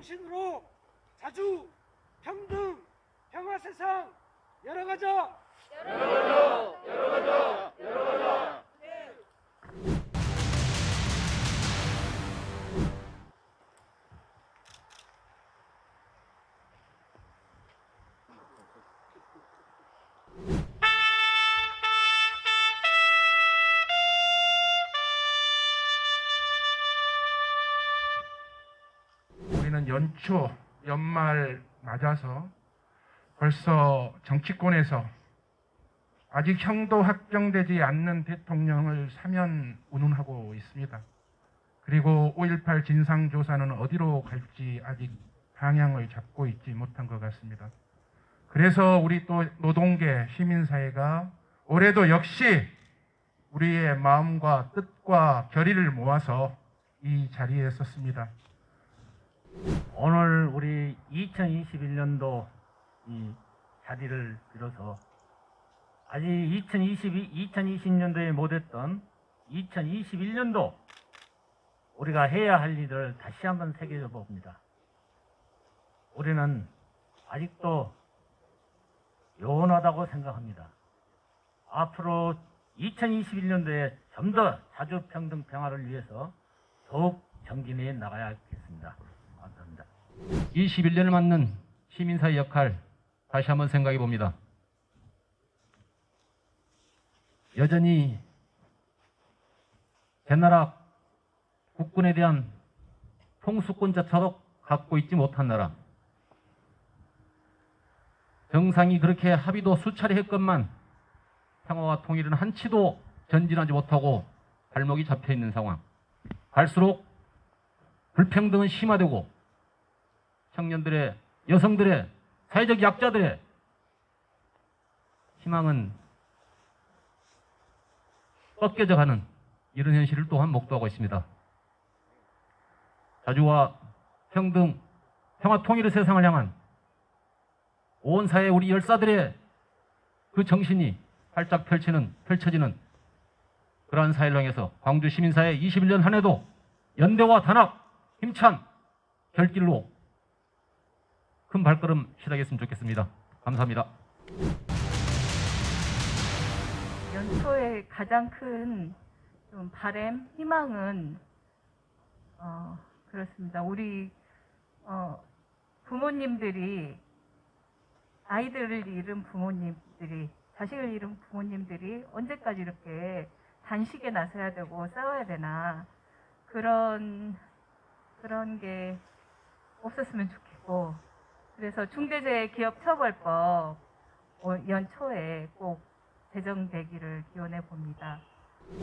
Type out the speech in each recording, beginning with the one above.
정신으로 자주 평등 평화 세상 열어가자. 우리는 연초 연말 맞아서 벌써 정치권에서 아직 형도 확정되지 않는 대통령을 사면 운운하고 있습니다. 그리고 5.18 진상조사는 어디로 갈지 아직 방향을 잡고 있지 못한 것 같습니다. 그래서 우리 또 노동계 시민사회가 올해도 역시 우리의 마음과 뜻과 결의를 모아서 이 자리에 섰습니다. 오늘 우리 2021년도 이 자리를 빌어서 아직 2022, 2020년도에 못했던 2021년도 우리가 해야 할 일을 다시 한번 새겨져 봅니다. 우리는 아직도 요원하다고 생각합니다. 앞으로 2021년도에 좀 더 자주평등 평화를 위해서 더욱 정진해 나가야겠습니다. 21년을 맞는 시민사회 역할 다시 한번 생각해 봅니다. 여전히 제나라 국군에 대한 통수권자처럼 갖고 있지 못한 나라. 정상이 그렇게 합의도 수차례 했건만 평화와 통일은 한치도 전진하지 못하고 발목이 잡혀 있는 상황. 갈수록 불평등은 심화되고 청년들의 여성들의 사회적 약자들의 희망은 꺾여져 가는 이런 현실을 또한 목도하고 있습니다. 자주와 평등, 평화 통일의 세상을 향한 온 사회 우리 열사들의 그 정신이 활짝 펼치는 펼쳐지는 그러한 사회를 향해서 광주 시민사회 21년 한 해도 연대와 단합, 힘찬 결길로 큰 발걸음 시작했으면 좋겠습니다. 감사합니다. 연초의 가장 큰 좀 바램, 희망은 어, 그렇습니다. 우리 어, 부모님들이 아이들을 잃은 부모님들이 자식을 잃은 부모님들이 언제까지 이렇게 단식에 나서야 되고 싸워야 되나 그런 그런 게 없었으면 좋겠고 그래서 중대재해기업처벌법 어, 연초에 꼭 제정되기를 기원해 봅니다.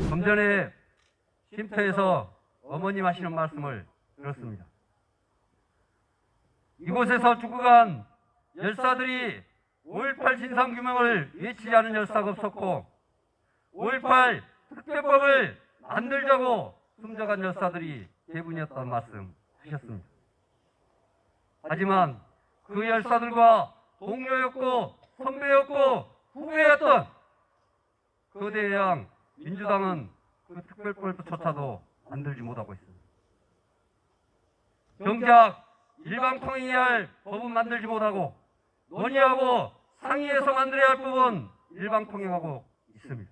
좀 전에 쉼터에서 어머님 하시는 말씀을 들었습니다. 이곳에서 죽어간 열사들이 5.18 진상규명을 외치지 않은 열사가 없었고 5.18 특별법을 만들자고 숨져간 열사들이 대부분이었다는 말씀 하셨습니다. 하지만 그 열사들과 동료였고 선배였고 후배였던 그대에 의한 민주당은 그 특별법조차도 만들지 못하고 있습니다. 정작 일방통행이 할 법은 만들지 못하고 논의하고 상의해서 만들어야 할 법은 일방통행하고 있습니다.